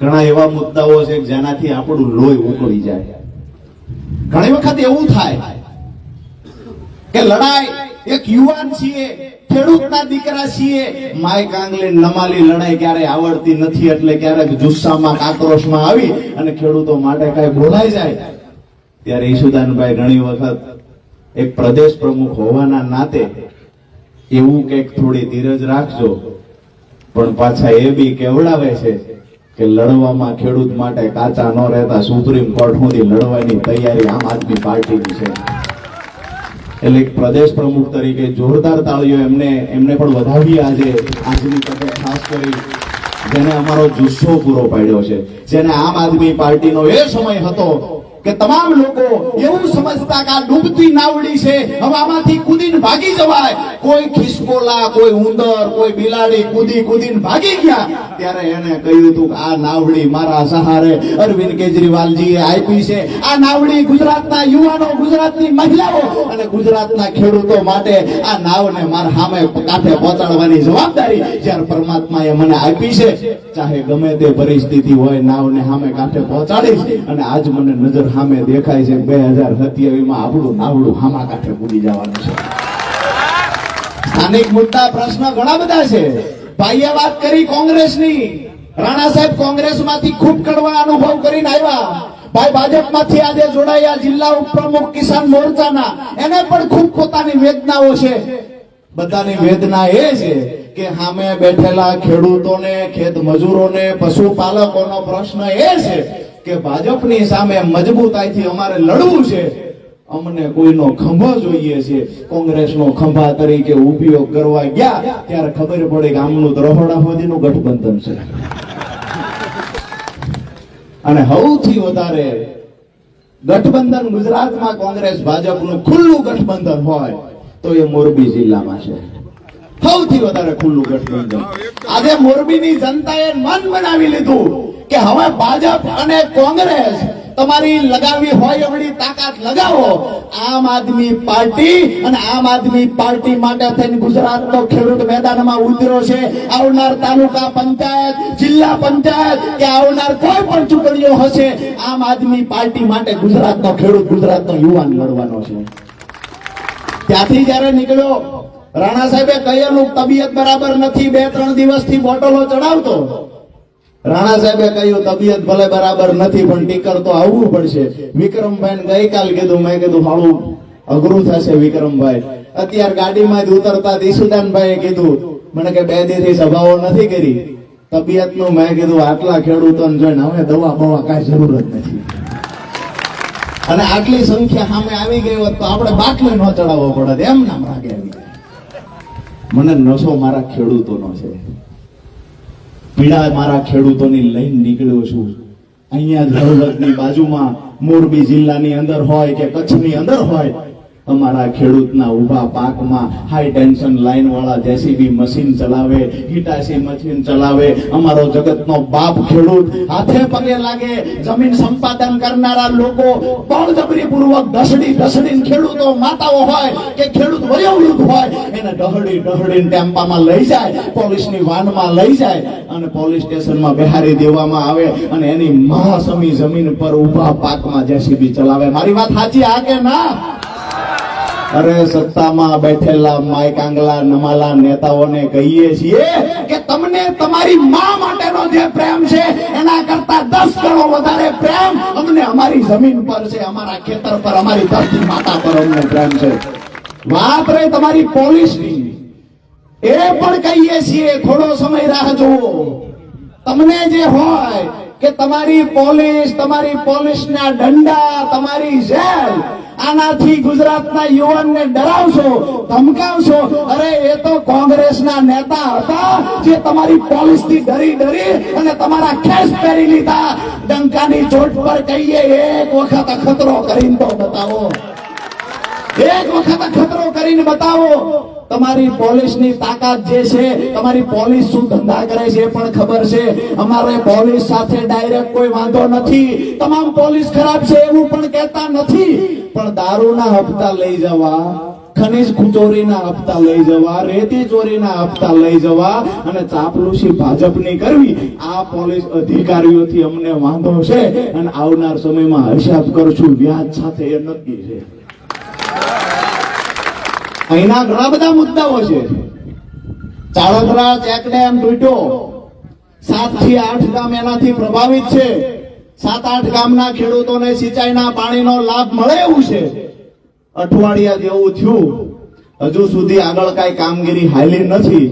ઘણા એવા મુદ્દાઓ છે જેનાથી આપણું લોહી ઉકળી જાય. ઘણી વખત એવું થાય કે લડાઈ, એક યુવાન છીએ, ખેડૂતના દીકરા છીએ માય કાંગલી નમાલી લડાઈ ક્યારે આવડતી નથી એટલે ક્યારેક જુસ્સામાં આક્રોશમાં આવી અને ખેડૂતો માટે કઈ બોલાઈ જાય. ત્યારે ઈશુદાનભાઈ ઘણી વખત એક પ્રદેશ પ્રમુખ હોવાના નાતે એવું કંઈક થોડી ધીરજ રાખજો, પણ પાછા એ બી કેવડાવે છે કે લડવામાં ખેડૂત માટે કાચા ન રહેતા સુપ્રીમ કોર્ટ સુધી લડવાની તૈયારી આમ આદમી પાર્ટીની છે. એટલે પ્રદેશ પ્રમુખ તરીકે જોરદાર તાળીઓ એમને એમને પણ વધાવી આજે આજની તકે ખાસ કરી જેને અમારો જુસ્સો પૂરો પાડ્યો છે. જેને આમ આદમી પાર્ટીનો એ સમય હતો કે તમામ લોકો એવું સમજતા કે આ ડૂબતી નાવડી છે, હવે આમાંથી કૂદીને ભાગી જવાય. કોઈ ખિસકોલા, કોઈ ઉંદર, કોઈ બિલાડી કૂદી કૂદીને ભાગી ગયા. ત્યારે એને કહ્યું હતું આ નાવડી મારા સહારે અરવિંદ કેજરીવાલજીએ આપી છે. આ નાવડી ગુજરાતના યુવાનો, ગુજરાતની મહિલાઓ અને ગુજરાતના ખેડૂતો માટે આ નાવને મારા સામે કાંઠે પહોંચાડવાની જવાબદારી જ્યારે પરમાત્માએ મને આપી છે. ચાહે ગમે તે પરિસ્થિતિ હોય, નાવને સામે કાંઠે પહોંચાડીશ અને આજ મને નજર સામે દેખાય છે બે હજાર સત્યાવીસમાં આપણું નાવડું હામા કાંઠે પૂરી જવાનું છે. સ્થાનિક મુદ્દા, પ્રશ્ન ઘણા બધા છે. ભાઈએ વાત કરી કોંગ્રેસની. રાણા સાહેબ કોંગ્રેસમાંથી ખૂબ કડવા અનુભવ કરીને આવ્યા. ભાઈ ભાજપમાંથી આજે જોડાયા જિલ્લા ઉપપ્રમુખ કિસાન મોરચાના. એને પણ ખૂબ પોતાની વેદનાઓ છે. બધાની વેદના એ છે કે સામે બેઠેલા ખેડૂતોને ખેત મજૂરોને પશુપાલકોનો પ્રશ્ન એ છે કે ભાજપની સામે મજબૂતાઈથી અમારે લડવું છે, અમને કોઈનો ખંભો જોઈએ છે. કોંગ્રેસનો ખંભા તરીકે ઉપયોગ કરવા ગયા, ત્યારે ખબર પડે કે આમનું સુધીનું ગઠબંધન છે. અને સૌથી વધારે ગઠબંધન ગુજરાતમાં કોંગ્રેસ ભાજપનું ખુલ્લું ગઠબંધન હોય, તો એ મોરબી જિલ્લામાં છે. સૌથી વધારે ખુલ્લું ગઠબંધન આજે મોરબીની જનતાએ મન બનાવી લીધું કે હવે ભાજપ અને કોંગ્રેસ તમારી લગાવી હોય એવડી તાકાત લગાવો. આમ આદમી પાર્ટી અને આમ આદમી પાર્ટી માટે થઈને ગુજરાતનો ખેડૂત મેદાનમાં ઉતર્યો છે. આવનાર તાલુકા પંચાયત, જિલ્લા પંચાયત કે આવનાર કોઈ પણ ચૂંટણીઓ હશે, આમ આદમી પાર્ટી માટે ગુજરાતનો ખેડૂત ગુજરાતનો યુવાન લડવાનો છે. ત્યાંથી જયારે નીકળ્યો રાણા સાહેબે કહેલું તબિયત બરાબર નથી, બે, ત્રણ દિવસથી બોટલો ચડાવતો. રાણા સાહેબે કહ્યું, તબિયત ભલે બરાબર નથી, પણ ટીકર તો આવવું પડશે. વિક્રમભાઈ ગઈકાલ કીધું, મેં કીધું, હાળું, અઘરું થશે વિક્રમભાઈ. અત્યારે ગાડીમાં જ ઉતરતા ઈસુદાનભાઈએ કીધું, મને કે બે દીથી સભાઓ નથી કરી. તબિયતનું મેં કીધું, આટલા ખેડૂતોને જોઈને હવે દવા બવા કાંઈ જરૂર જ નથી. અને આટલી સંખ્યા સામે આવી ગઈ હોત તો આપણે બાટલો ન ચડાવવો પડે એમ નામ જાય. મને નશો મારા ખેડૂતોનો છે. પીડા મારા ખેડૂતોની લઈને નીકળ્યો છું. અહીંયા જ બાજુમાં મોરબી જિલ્લાની અંદર હોય કે કચ્છની અંદર હોય અમારા ખેડૂતના ઊભા પાકમાં હાઈ ટેન્શન લાઈન વાળા જેસીબી મશીન ચલાવે હિટાસી મશીન ચલાવે. અમારો જગતનો બાપ ખેડૂત હાથે પગે લાગે, જમીન સંપાદન કરનારા લોકો બળજબરી પૂર્વક ઢસડી ઢસડીને ખેડૂતો માતાઓ હોય કે ખેડૂત વયોવૃદ્ધ હોય, એને ડહડી ડહડીને ટેમ્પામાં લઈ જાય, પોલીસની વાનમાં લઈ જાય અને પોલીસ સ્ટેશનમાં બિહારી દેવામાં આવે અને એની મહાસમી જમીન પર ઊભા પાકમાં જેસીબી ચલાવે. મારી વાત સાચી આ કે ના? અરે સત્તામાં બેઠેલા માય કાંગલા નમાલા નેતાઓને કહીએ છીએ કે તમને તમારી માં માટેનો જે પ્રેમ છે, એના કરતા દસ ગણો વધારે પ્રેમ અમને અમારી જમીન પર છે, અમારા ખેતર પર, અમારી ધરતી માતા પર અમને પ્રેમ છે. વાત રહી તમારી પોલીસની. એ પણ કહીએ છીએ, થોડો સમય રાહ જુઓ. તમને જે હોય કે તમારી પોલીસ, તમારી પોલીસના દંડા તમારી જેલ આનાથી ગુજરાતના યુવાનને ડરાવશો, ધમકાવશો. અરે, એ તો કોંગ્રેસના નેતા હતા જે તમારી પોલીસથી ડરી ડરી અને તમારા ખેસ પહેરી લીધા. ડંકાની ચોટ પર કહીએ, એક વખત અખતરો કરીને તો બતાવો. એક વખત ખતરો કરીને બતાવો. તમારી પોલીસની તાકાત જે છે, તમારી પોલીસ શું ધંધા કરે છે પણ ખબર છે. અમારે પોલીસ સાથે ડાયરેક્ટ કોઈ વાંધો નથી. તમામ પોલીસ ખરાબ છે એવું પણ કહેતા નથી. પણ દારૂના હપ્તા લઈ જવા, ખનીજ ચોરીના હપ્તા લઈ જવા, રેતી ચોરીના હપ્તા લઈ જવા અને ચાપલુસી ભાજપની કરવી, આ પોલીસ અધિકારીઓથી અમને વાંધો છે. અને આવનાર સમયમાં હિસાબ કરશું વ્યાજ સાથે એ નક્કી છે. અહીંના ઘણા બધા મુદ્દાઓ છે. ચાળોતરા ચેક ડેમ તૂટ્યો સાતથી આઠ ગામ એનાથી પ્રભાવિત છે. સાત આઠ ગામના ખેડૂતોને સિંચાઈના પાણીનો લાભ મળે એવું છે. અઠવાડિયા જેવું થયું. હજુ સુધી આગળ કઈ કામગીરી હાલી નથી.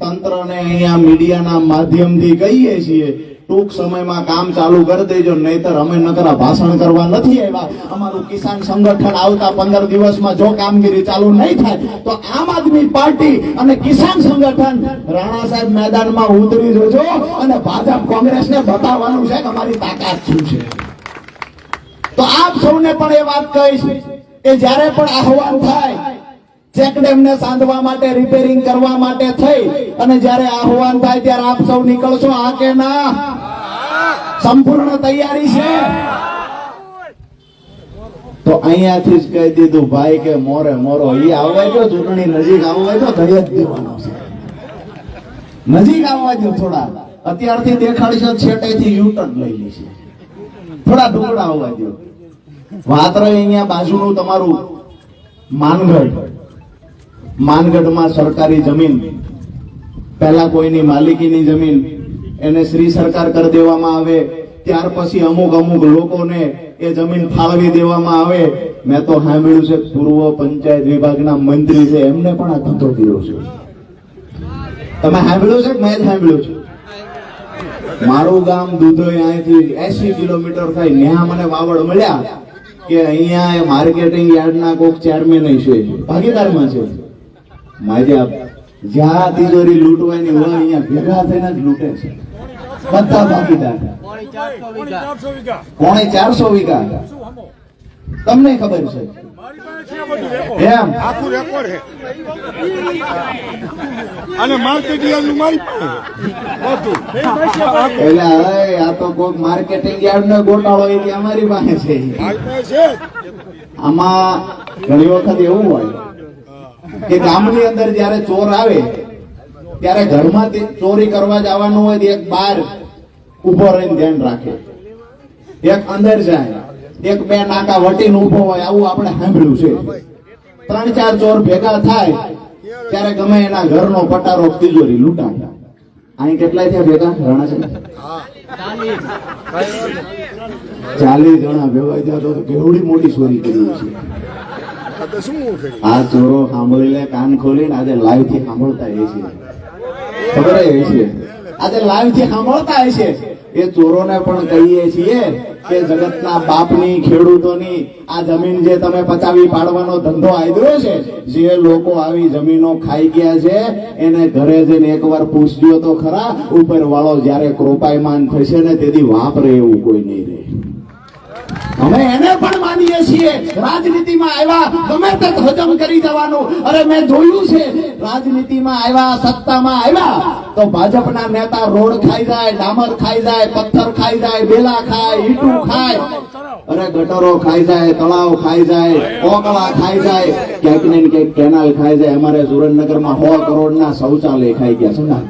તંત્રને અહીંયા મીડિયાના માધ્યમથી કહીએ છીએ ટૂંક સમયમાં કામ ચાલુ કરી દેજો, નહીતર અમે નકરા ભાષણ કરવા નથી આવ્યા. અમારું કિસાન સંગઠન આવતા પંદર દિવસમાં જો કામગીરી ચાલુ નહીં થાય, તો આમ આદમી પાર્ટી અને કિસાન સંગઠન રાણા સાહેબ મેદાનમાં ઉતરી જજો અને ભાજપ કોંગ્રેસને બતાવવાનું છે કે અમારી તાકાત શું છે. તો આપ સૌને પણ એ વાત કહીશ કે જ્યારે પણ આહવાન થાય ચેક ડેમને સાંધવા માટે રિપેરિંગ કરવા માટે થઈ, અને જ્યારે આહવાન થાય ત્યારે આપ સૌ નીકળશો. આ કે ના? સંપૂર્ણ તૈયારી છે? તો અહીંયાથી જ કહી દીધું, ભાઈ કે મોરે મોરો એ આવવા જો ચૂંટણી નજીક આવવા જો થઈ જ દેવાનો છે. નજીક આવવા જો થોડા. અત્યારથી દેખાડશો, છેટેથી યુટર્ન લઈ લેશે. થોડા ટુકડા આવવા દો વાત રહી અહીંયા બાજુનું તમારું માનગઢ. માનગઢમાં સરકારી જમીન, પહેલા કોઈની માલિકીની જમીન એને શ્રી સરકાર કરી દેવામાં આવે, ત્યાર પછી અમુક અમુક લોકોને એ જમીન ફાળવી દેવામાં આવે. મેં તો સાંભળ્યું છે, પૂર્વ પંચાયત વિભાગના મંત્રી છે, એમને પણ આ ધંધો કર્યો છે. તમે સાંભળ્યું છે મેં સાંભળ્યું છે? મારું ગામ દુધોઈ અહીંથી એસી કિલોમીટર થાય ત્યાં મને વાવડ મળ્યા કે અહીંયા માર્કેટિંગ યાર્ડના કોક ચેરમેન છે, ભાગીદારમાં છે. માજે જ્યાં તિજોરી લૂંટવાની હોય અહીંયા ભેગા થઈને જ લૂંટે છે. બધા ભાગીદાર. પોણે ચારસો વીઘા. તમને ખબર છે. એમ આખું રેકોર્ડ છે અને માર્કેટ યાર્ડનું મારી પાસે. એટલે હવે આ તો કોઈક માર્કેટિંગ યાર્ડ નો ગોટાળો એ અમારી પાસે છે. આમાં ઘણી વખત એવું હોય કે ગામની અંદર જ્યારે ચોર આવે, ત્યારે ઘરમાં ચોરી કરવા જવાનું હોય એક બાર ઊભો રહીને ધ્યાન રાખે. એક અંદર જાય, એક બે નાકા વટીને ઊભો હોય, આવું આપણે સાંભળ્યું છે. ત્રણ ચાર ચોર ભેગા થાય, ત્યારે ગમે એના ઘરનો પટારો તિજોરી લૂંટાય. અહીં કેટલાય થયા ભેગા? રણા છે. ચાલીસ જણા ભેગા થયા તો કેવડી મોટી ચોરી કરી છે. આ ચોરો સાંભળીને કાન ખોલીને આજે લાઈવથી સાંભળતા એ છે ખબર એ છે આજે લાઈવથી સાંભળતા એ છે એ ચોરોને પણ કહીએ છીએ કે જગતના બાપની, ખેડૂતોની આ જમીન જે તમે પચાવી પાડવાનો ધંધો આદર્યો છે, જે લોકો આવી જમીનો ખાઈ ગયા છે, એને ઘરે જઈને એકવાર પૂછજો તો ખરા ઉપર વાળો જ્યારે કૃપાયમાન થશે ને તેથી વાપરે એવું કોઈ નહીં રહે. અમે એને પણ માનીએ છીએ. રાજનીતિમાં આવ્યા ગમે તે હજમ કરી દેવાનું. અરે મેં જોયું છે રાજનીતિમાં આવ્યા સત્તામાં આવ્યા તો ભાજપના નેતા રોડ ખાઈ જાય ડામર ખાઈ જાય પથ્થર ખાઈ જાય બેલા ખાય ઈટું ખાય. અરે ગટરો ખાઈ જાય તળાવ ખાઈ જાય ઓકળા ખાઈ જાય ક્યાંક ને ક્યાંક કેનાલ ખાઈ જાય. અમારે સુરેન્દ્રનગરમાં સો કરોડના શૌચાલય ખાઈ ગયા છે. ના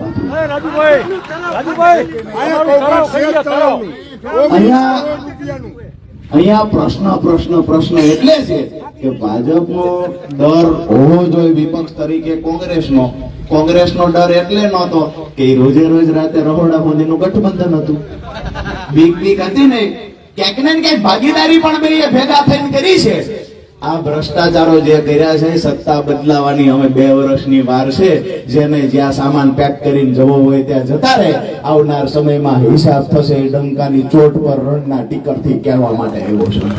અહીંયા. અહીંયા પ્રશ્ન પ્રશ્ન પ્રશ્ન એટલે છે કે ભાજપનો ડર હોવો જોઈએ વિપક્ષ તરીકે કોંગ્રેસનો. કોંગ્રેસનો ડર એટલે નહોતો કે રોજે રોજ રાતે રહોડા મોદીનું ગઠબંધન હતું. બીક બીક હતી ને. ક્યાંક ને ક્યાંક ભાગીદારી પણ બે ભેગા થઈને કરી છે. આ ભ્રષ્ટાચારો જે કર્યા છે, સત્તા બદલાવાની હવે બે વર્ષની વાર છે. જેને જ્યાં સામાન પેક કરીને જવો હોય ત્યાં જતા રહે. આવનાર સમયમાં હિસાબ થશે, ડંકાની ચોટ પર રણના ટીકરથી કહેવા માટે આવ્યો છું.